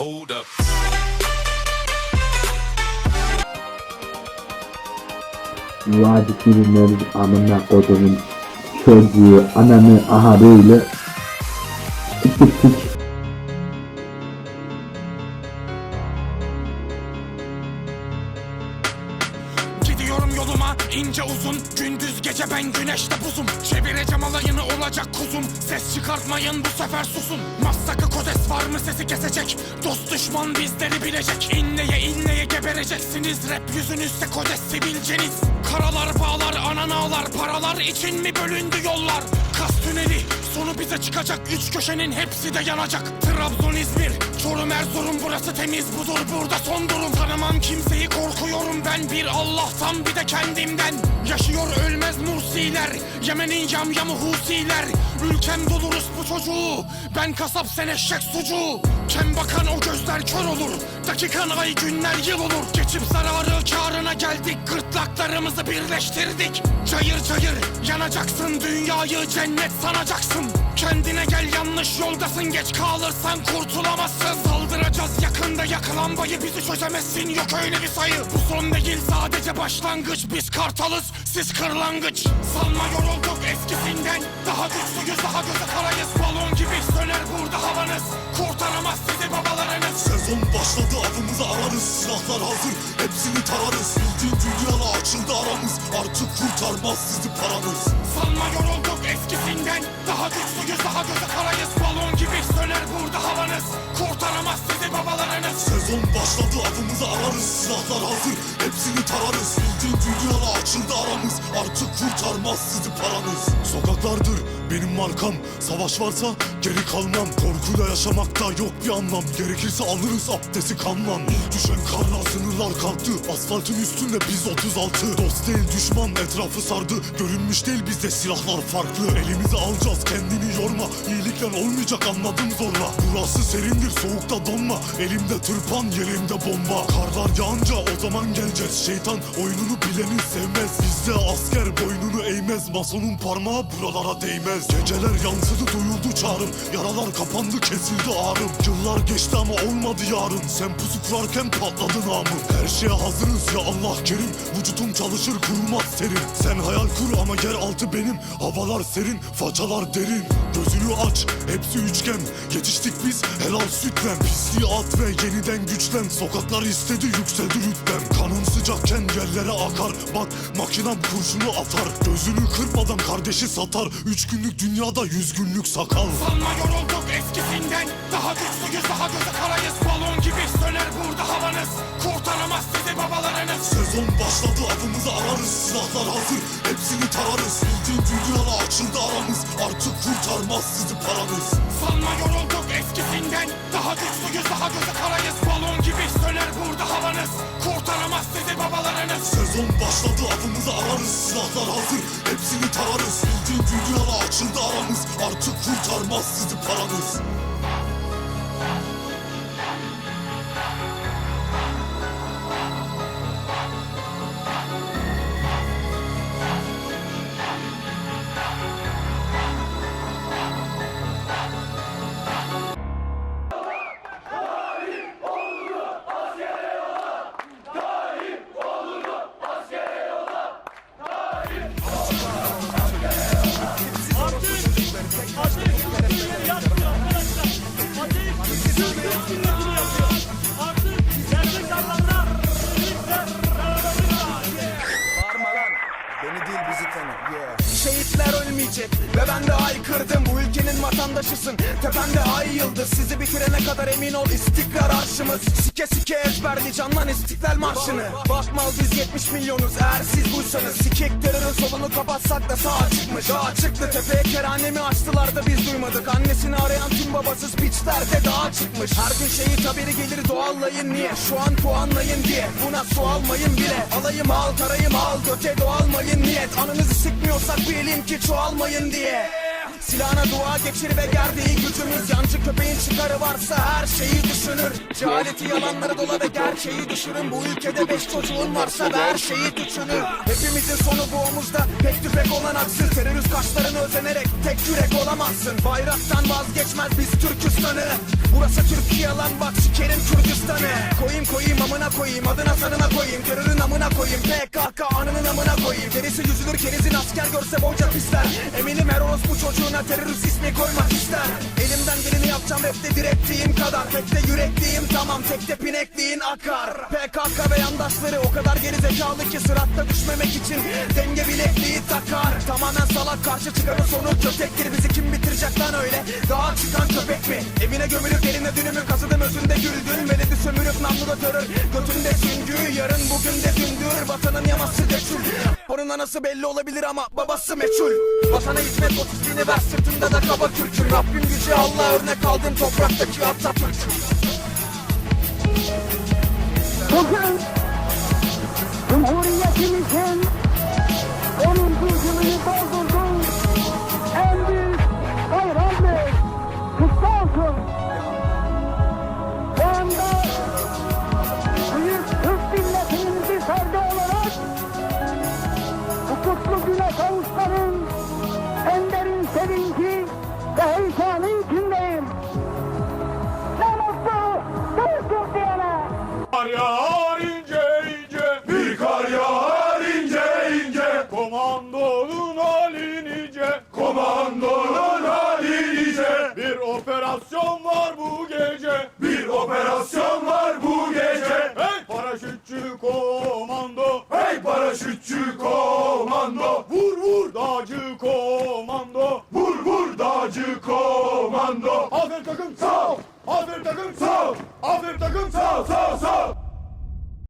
Hold up. Vacip ürünlerin amına kodumun çocuğu ananı aha böyle. Tık tık tık Gidiyorum yoluma ince uzun Gündüz gece ben güneşte buzum. Alayını olacak kuzum Ses çıkartmayın bu sefer susun. Massakı kodes var mı sesi kesecek. Dost düşman bizleri bilecek. İnleye inleye gebereceksiniz. Rap yüzünüzde kodes sivilceniz. Karalar bağlar anan ağlar. Paralar için mi bölündü yollar? Kas tüneli. Sonu bize çıkacak. Üç köşenin hepsi de yanacak. Trabzon İzmir Çorum Erzurum. Burası temiz budur. Burada son durum. Tanımam kimseyi korkuyorum ben. Bir Allah'tan bir de kendimden. Yaşıyor ölmez Mursiler. Yemen'in yamyamı Husiler. Ülkem dolu bu çocuğu. Ben kasap sen eşek sucuğu Kem bakan o gözler kör olur. Dakikan ay günler yıl olur. Geçip zararı karına geldik. Gırtlaklarımızı birleştirdik. Cayır cayır yanacaksın Dünyayı cennet sanacaksın. Kendine gel yanlış yoldasın. Geç kalırsan kurtulamazsın. Saldıracağız yakında. Yakılan bayı Bizi çözemezsin. Yok öyle bir sayı. Bu son değil sadece başlangıç. Biz kartalız siz kırlangıç. Sanma yorulduk eskisinden. Daha güçlüyüz daha göze karayız. Balon gibi söner burada havanız Sezon başladı avımızı ararız. Silahlar hazır hepsini tararız. Bildiğin dünyala açıldı aramız. Artık kurtarmaz sizi paranız Sanma yorulduk eskisinden. Daha güçlüyüz daha göze karayız. Balon gibi söner burada havanız. Kurtaramaz sizi babalarınız. Sezon başladı avımızı ararız. Silahlar hazır hepsini tararız. Bildiğin dünyala açıldı aramız. Artık kurtarmaz sizi paranız Sokaklardır benim markam. Savaş varsa geri kalmam Korkuyla yaşamakta yok bir anlam. Gerekirse alırız abdesti kanlan. Düşen karla sınırlar kalktı Asfaltın üstünde biz 36 Dost değil düşman etrafı sardı. Görünmüş değil bizde silahlar farklı. Elimize alacağız kendini yorma. İyilikle olmayacak anladım zorla. Burası serindir soğukta donma. Elimde tırpan yerimde bomba. Karlar yağınca o zaman geleceğiz. Şeytan oyununu bileni sevmez. Bizde asker boynunu eğmez. Masonun parmağı buralara değmez. Geceler yansıdı duyuldu çağrım Yaralar kapandı kesildi ağrım. Yıllar geçti ama olmadı yarın. Sen pusu kurarken patladı namım Her şeye hazırız ya Allah kerim. Vücutum çalışır kurulmaz serin. Sen hayal kur ama yer altı benim. Havalar serin façalar derin. Gözünü aç hepsi üçgen. Yetiştik biz helal sütlen. Pisliği at ve yeniden güçlen. Sokaklar istedi yükseldi rütbem Kanın sıcakken yerlere akar. Bak makinem kurşunu atar. Gözünü kırpmadan kardeşi satar. Üç günlük dünyada yüz günlük sakal Sanma yorulduk eskisinden. Daha güçlüyüz daha göze karayız. Balon gibi söner burada havanız. Kurtaramaz sizi babalarınız. Sezon başladı avımızı ararız. Silahlar hazır hepsini tararız. Bildiğin dünyala açıldı aramız. Artık kurtarmaz sizi paranız Sanma yorulduk eskisinden. Daha güçlüyüz daha göze karayız. Balon gibi söner burada havanız. Kurtaramaz sizi babalarınız. Sezon başladı avımızı ararız. Silahlar hazır hepsini tararız kurtarmaz sizi paranız Şehitler ölmeyecek ve ben de haykırdım. Bu ülkenin vatandaşısın tepende ay yıldız. Sizi bitirene kadar emin ol istikrar arşımız. Sike sike ezberli canlan istiklal marşını. Bakmal biz 70 milyonuz eğer siz buysanız. Sikek terörün solunu kapatsak da sağ çıkmış. Dağa çıktı tepeye keranemi açtılar da biz duymadık. Annesini arayan tüm babasız piçler de dağa çıkmış. Her gün şehit haberi gelir doğallayın niye? Şu an puanlayın diye. Buna su almayın bile. Alayım al tarayım al göte doğalmayın niyet. Anınızı sıkmıyorsak bilin ki çoğalmayın diye Silahına dua geçir ve gerdiği gücümüz Yancı köpeğin çıkarı varsa her şeyi düşünür. Cehaleti yalanları dola ve gerçeği düşürün Bu ülkede beş çocuğun varsa da her şeyi düşünür. Hepimizin sonu bu omuzda. Pek tüfek olan haksız. Terörist kaşlarını özenerek tek yürek olamazsın. Bayraktan vazgeçmez. Biz Türkistan'ı Burası Türkiye lan. Bak sikerim Kürdistan'ı. Koyayım koyayım amına koyayım. Adına sanına koyayım. Terörün amına koyayım. PKK anının amına koyayım. Derisi yüzülür kerizin asker görse boyca pisler. Eminim her orospu çocuğuna terörist ismi koymak ister Elimden geleni yapacağım rapte direttiğim kadar. Tek de yürekliğim tamam tek de pinekliğin akar. PKK ve yandaşları o kadar geri zekalı ki sıratta düşmemek için Denge bilekliği takar. Tamamen salak karşı çıkanın sonu kötektir Bizi kim bitirecek lan öyle? Dağa çıkan köpek mi? Evine gömülüp eline dünümü kazıdım özünde güldün. Veledi sömürüp namluda terör Götünde süngü yarın bugün de dündür. Vatanın yaması deçül Onun anası belli olabilir ama babası meçhul. Vatana hizmet otizliğini ver sırtında da kaba kürkün Rabbim gücü Allah örnek aldım topraktaki Atatürk'üm Bugün Cumhuriyetimizin operasyon var bu gece. Bir operasyon var bu gece. Hey! Paraşütçü komando. Hey paraşütçü komando